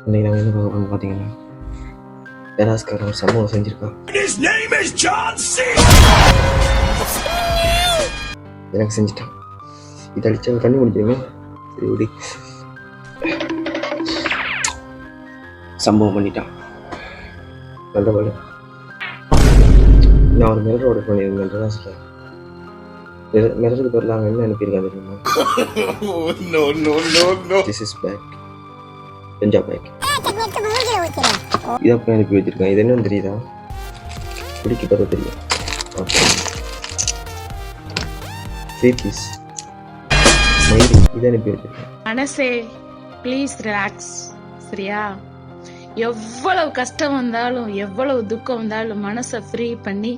இன்னைக்கு நாங்கள் என்ன பார்க்க போகிறோம் பார்த்தீங்கன்னா டெராஸ்காரன் ஒரு சம்பவம் செஞ்சுருக்கான் எனக்கு செஞ்சுட்டான் இது அடிச்சா கண்ணு முடிஞ்சிருமே சரி விடு சம்பவம் பண்ணிட்டான் நல்ல வேலை நான் ஒரு மிரர் ஆர்டர் பண்ணியிருந்தேன் டெராஸில் மிரருக்கு பதிலாக அவன் என்ன அனுப்பியிருக்கான் தெரியுமா no, no, no, no. This is back பெஞ்சா பேக் இதை போய் அனுப்பி வச்சிருக்கேன் இது என்னன்னு தெரியுதா? பிடிக்க பார்த்தா தெரியும். த்ரீ பீஸ் இதை அனுப்பி வச்சிருக்கேன் மனசே ப்ளீஸ் ரிலாக்ஸ் சரியா? எவ்வளவு கஷ்டம் வந்தாலும் எவ்வளவு துக்கம் வந்தாலும் மனசை ஃப்ரீ பண்ணி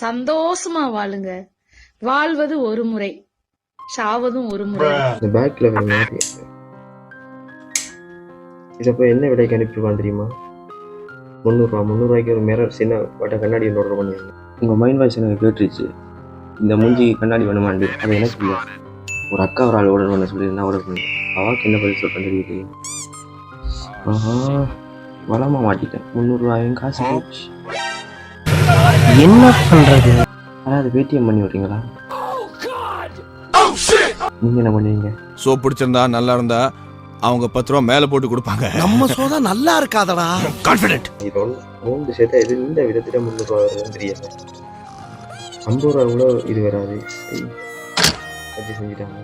சந்தோஷமா வாழுங்க. வாழ்வது ஒரு முறை சாவதும் ஒரு முறை. இந்த பேக்கில் வேறு மாதிரி இதை போய் என்ன விலைக்கு அனுப்பிடுவான் தெரியுமா? முந்நூறுரூவா முந்நூறுரூவாய்க்கு ஒரு மிரர் சின்ன வட்ட கண்ணாடி ஆர்டர் பண்ணியிருந்தேன். உங்கள் மைண்ட் வாய்ஸ் எனக்கு கேட்டுருச்சு. இந்த மூஞ்சி கண்ணாடி வேணுமாண்டு அது எனக்கு இல்லை ஒரு அக்கா ஒரு ஆள் ஆர்டர் பண்ண சொல்லி நான் ஆர்டர் பண்ணேன். அவாக்கு என்ன பதில் சொல்கிறேன் தெரியல ஆஹா வளமாக மாட்டிட்டேன். முந்நூறுரூவாயும் காசு போச்சு. என்ன பண்றது? அதாவது பேடிஎம் பண்ணி விட்றீங்களா? நீங்கள் என்ன பண்ணுவீங்க? சோப் பிடிச்சிருந்தா நல்லா இருந்தா அவங்க பத்து ரூபா மேல போட்டு கொடுப்பாங்க. நம்ம சோதா நல்லா இருக்காதடா. கான்பிடென்ட் இது ஒன்று மூன்று சேர்த்தா இது இந்த விதத்தில் முந்நூறுரூவா வருதுன்னு தெரியல. ஐம்பது ரூபா கூட இது வராது. வச்சு செஞ்சுட்டாங்க.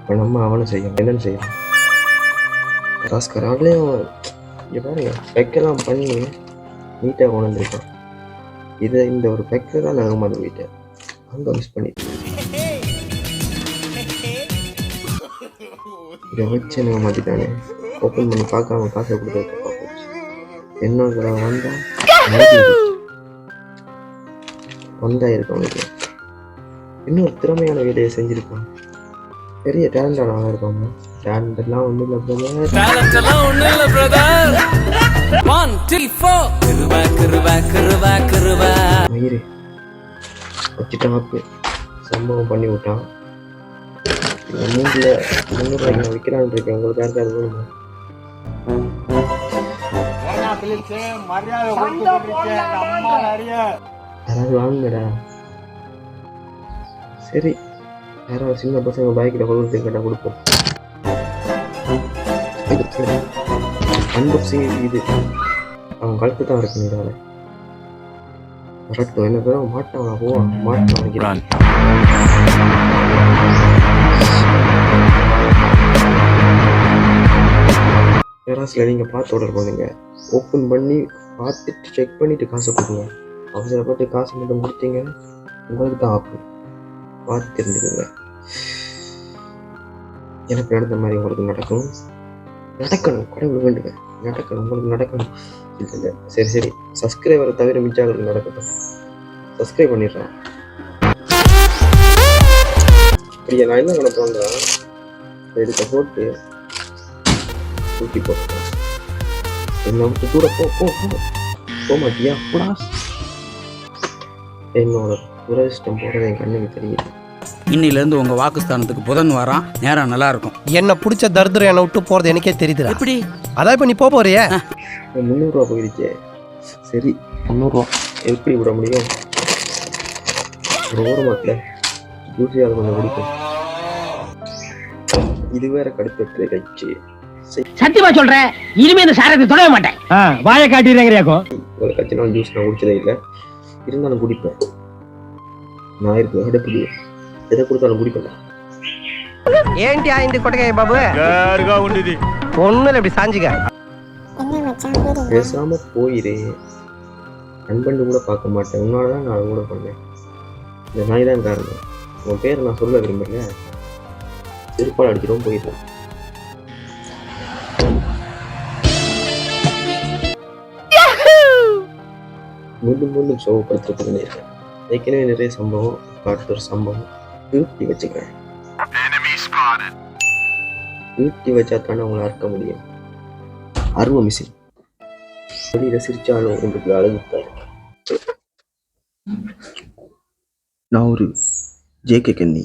இப்போ நம்ம அவனை செய்யணும். என்னன்னு செய்யணும். ராஸ்கர் அவளையும் இங்கே பாருங்க பெக்கெல்லாம் பண்ணி நீட்டாக கொண்டு வந்திருக்கான். இதை இந்த ஒரு பெக்கை தான் நான் ஏமாந்து போயிட்டேன் அங்கே மிஸ் பண்ணிட்டேன். இதை வச்சு எனக்கு மாற்றிட்டானே ஓப்பன் பண்ணி பார்க்காம காசை கொடுத்து போச்சு என்னோட வந்தா? வந்தாயிருக்கும் அவனுக்கு இன்னொரு திறமையான வேலையை செஞ்சிருக்கான் பெரிய டேலண்டான இருப்பாங்க டேலண்ட் எல்லாம் ஒன்றும் இல்லை brother. One, two, four. Kırıva, kırıva, kırıva, kırıva. மயிறு. வச்சுட்டான் சம்பவம் பண்ணி விட்டான். விற்கிறான்னு இருக்கேன். உங்களுக்கு யாருக்காவது வேணுமா? யாராவது வாங்குங்கடா. சரி. யாராவது சின்ன பசங்க பைக்கில் கொண்டு கேட்டால் கொடுப்போம். அன்பாக்சிங் இது. அவன் கழுத்து தான் இருக்கு இந்த வேலை வரட்டும் என்ன பேரும் மாட்டான் போவா மாட்டான் காசில் நீங்கள் பார்த்து ஆர்டர் பண்ணுங்க. ஓப்பன் பண்ணி பார்த்துட்டு செக் பண்ணிவிட்டு காசை கொடுங்க. அவசரப்பட்டு காசு மட்டும் கொடுத்தீங்க உங்களுக்கு தான் ஆப்பு பார்த்து தெரிஞ்சுக்கோங்க. எனக்கு நடந்த மாதிரி உங்களுக்கு நடக்கும். நடக்கணும் கடவுள் வேண்டுங்க. நடக்கணும் உங்களுக்கு நடக்கணும். இல்லை சரி சரி. சப்ஸ்கிரைபரை தவிர மிச்சாக நடக்கட்டும். சப்ஸ்கிரைப் பண்ணிடுறேன். இப்படியா நான் என்ன பண்ண இதுக்கு போட்டு தூக்கி போட்டேன் என்ன விட்டு தூர போ போ போ போக மாட்டியா போடா என்னோட துரதிஷ்டம் போகிறது என் கண்ணுக்கு தெரியுது இன்னில இருந்து உங்க வாக்குஸ்தானத்துக்கு புதன் வரான் நேரம் நல்லா இருக்கும். என்ன பிடிச்ச தரித்திரம் என்னை விட்டு போறது எனக்கே தெரியுதுடா. எப்படி? அதான் இப்ப நீ போக போறியே. முந்நூறுரூவா போயிருச்சே. சரி. முந்நூறுரூவா எப்படி விட முடியும்? ஒரு ஓரமாக்கல. ஜூஸியாக கொஞ்சம் குடிக்கும். இது வேற கட்சி சத்தியமா சொல்றேன் இனிமே இந்த சாரத்தை தொடவே மாட்டேன் வாயை காட்டிடுறேங்கறியாக்கோ ஒரு கட்சி நாள் ஜூஸ் நான் குடிச்சதே இல்லை இருந்தாலும் குடிப்பேன் நான் இருக்கு அடுப்புக்கு எதை கொடுத்தாலும் குடிப்பேன் ఏంటి అయింది కొట్టగా బాబు ఒన్నులు இப்படி சாஞ்சுக்க பேசாம போயிரு நண்பன் கூட பார்க்க மாட்டேன் உன்னால தான் நான் கூட பண்ணேன் இந்த நாய் தான் காரணம் உன் பேரை நான் சொல்ல விரும்பல திருப்பால் அடிச்சிடும் போயிடலாம் மீண்டும் மீண்டும் சோகப்படுத்த பண்ணியிருக்கேன் ஏற்கனவே நிறைய சம்பவம் அடுத்த ஒரு சம்பவம். திருப்தி வச்சுக்கிறேன். திருப்தி வச்சா தானே அவங்கள அறுக்க முடியும். அருவ மிஷின் வெளியில சிரிச்சாலும் உங்களுக்கு அழுகுத்தாரு நான் ஒரு ஜே கே கன்னி